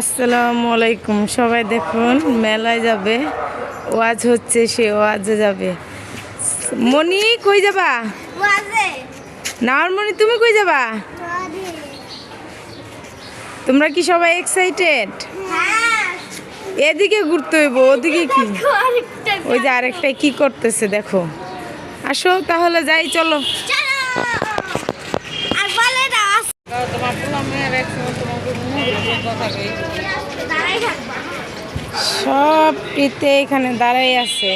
আসসালামু আলাইকুম সবাই দেখুন মেলায় যাবে ওয়াজ হচ্ছে সে ওয়াজে যাবে। মনি কই যাবা? নাওয়ার মনি তুমি কই যাবা? তোমরা কি সবাই এক্সাইটেড হ্যাঁ। এদিকে ঘুরতে হইব ওদিকে কি? ওই যে আরেকটা কি করতেছে দেখো। আসো তাহলে যাই চলো। চলো। সব পিতে এখানে দাঁড়াই আছে।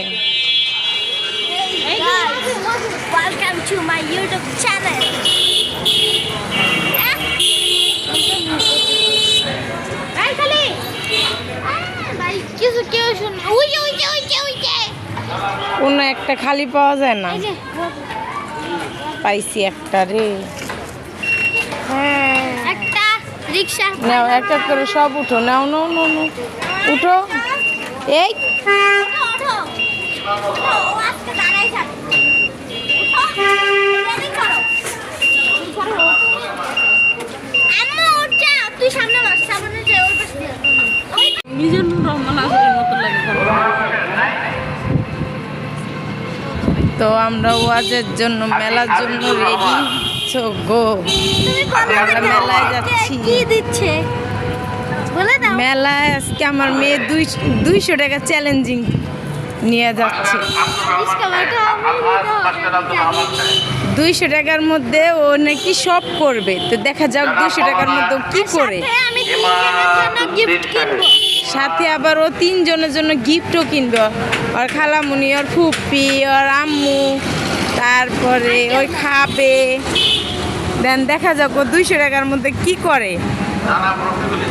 ওই যে কোনো একটা খালি পাওয়া যায় না। পাইছি একটা রে হ্যাঁ একটা রিক্সা নাও এক এক করে সব উঠো। নাও নাও নাও নাও। উঠো। এই। মতো লাগে তো আমরা ওয়াজের জন্য মেলার জন্য রেডি দিচ্ছ গো মেলায় যাচ্ছি। কি দিচ্ছে? মেলায় আজকে আমার মেয়ে দুইশো টাকা চ্যালেঞ্জিং নিয়ে যাচ্ছে। দুইশো টাকার মধ্যে ও নাকি সব করবে। তো দেখা যাক দুইশো টাকার মধ্যে কি করে। সাথে আবার ও তিনজনের জন্য গিফটও কিনবে। ওর খালামুনি ওর ফুপি ওর আম্মু তারপরে ওই খাবে। দেন দেখা যাক ও দুইশো টাকার মধ্যে কি করে।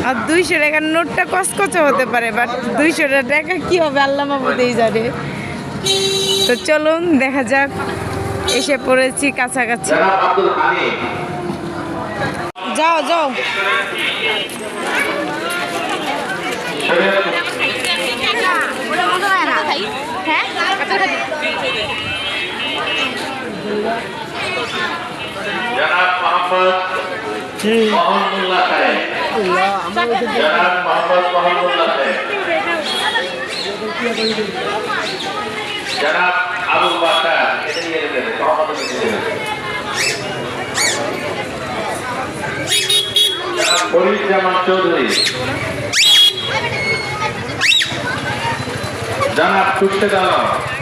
আর দুইশো টাকার নোটটা কচকচে হতে পারে বাট দুইশো টাকা কি হবে আল্লাহ মাবুদেই জানে। তো চলুন দেখা যাক এসে পড়েছি কাছাকাছি। যাও যাও জনাব মোহাম্মদ মোহাম্মদুল্লাহ সাহেব জনাব মোহাম্মদ মোহাম্মদুল্লাহ সাহেব জনাব আবু জনাব খুরশেদ আলম।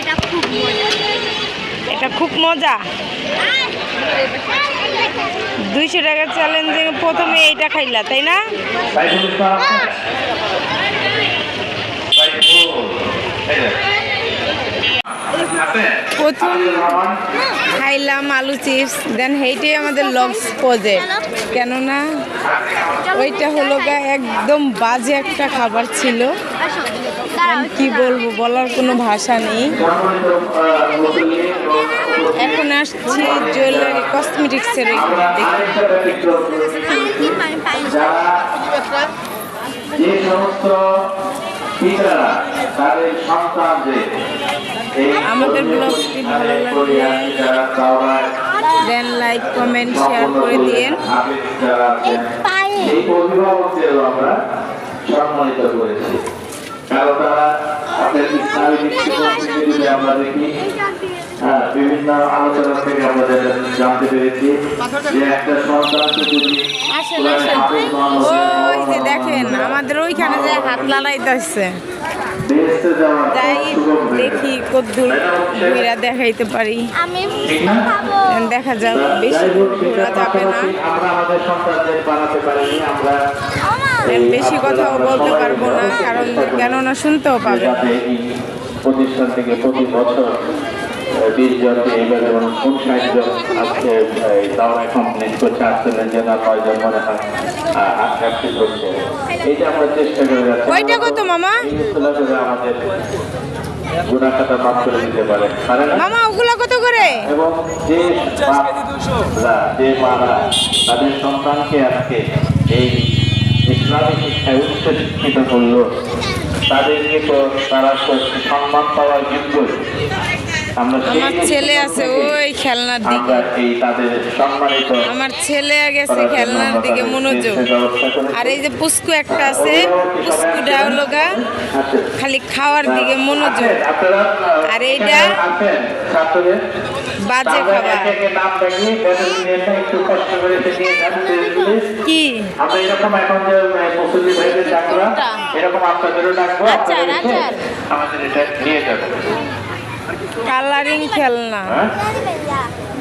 এটা খুব মজা। এটা খুব মজা। দুইশো টাকার চ্যালেঞ্জিং প্রথমে এইটা খাইলা তাই না? Thank ইসলাম আছে? সাইফুল এই যে। আছে? প্রথম খাইলাম আলু চিপস দেন সেইটাই আমাদের লগস প্রজেক্ট কেননা ওইটা হলো গা একদম বাজে একটা খাবার ছিল। কি বলব, বলার কোনো ভাষা নেই। এখন আসছি জুয়েলারি কসমেটিক্সের যে সমস্ত পিতারা, তাদের সন্তানদের আমাদের ব্লগটি ভালো দাওরায় দেন লাইক কমেন্ট শেয়ার করে দিয়েন। হাফেজ যারা এই অভিভাবকদেরও আমরা সম্মানিত করেছি। কারণ তারা আপনার ইসলামী দৃষ্টিকোণ আমরা দেখি হ্যাঁ বিভিন্ন আলোচনা থেকে আমরা জানতে পেরেছি যে একটা সন্তানকে যদি আসেন আসেন। ওই যে দেখেন আমাদের ওইখানে যে হাত লালাইতে যাওয়ার যাই দেখি কদ্দূর ঘুরা দেখাইতে পারি। দেখা যাক বেশি ঘোরা যাবে না। বেশি কথাও বলতে পারব না কারণ কেননা শুনতেও পাবে প্রতিষ্ঠান থেকে প্রতি বছর বিশ জন যেমন উনষাট জন আজকে মনে হয় আটকাশি করছে এইটা আমরা চেষ্টা করে যাচ্ছি কত, মামা? আমাদের গুণা খাতা মাফ দিতে পারে মামা, ওগুলো কত করে? এবং তাদের সন্তানকে আজকে এই ইসলামী শিক্ষায় উচ্চ শিক্ষিত করল তাদেরকে তো তারা সম্মান পাওয়ার যোগ্য আমরা ছেলে আছে ওই খেলনার দিকে। আমরা ছেলে গেছে খেলনার দিকে মনোযোগ। আর এই যে পুস্কু একটা আছে পুস্কুটা হলো গা খালি খাওয়ার দিকে মনোযোগ। আর এইটা? বাজে খাবার। কি? আমরা এরকম এখন যে আহ, ভাইদের ডাকলাম এরকম আপনাদেরও ডাকবো আচার, আপনারা এসে আচার। আমাদের এটা নিয়ে যাবেন কালারিং খেলনা। হ্যাঁ?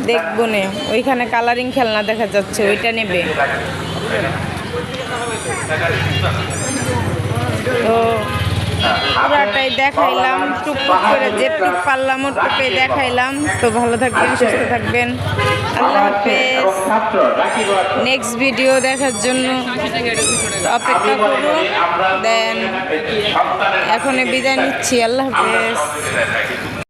দেখব নে। ওইখানে কালারিং খেলনা দেখা যাচ্ছে ওইটা নেবে। তো পুরাটাই দেখাইলাম টুকটুক করে যেটুক পারলাম ওটুকুই দেখাইলাম। তো ভালো থাকবেন সুস্থ থাকবেন। আল্লাহ হাফেজ। নেক্সট ভিডিও দেখার জন্য অপেক্ষা করুন। দেন এখনই বিদায় নিচ্ছি। আল্লাহ হাফেজ।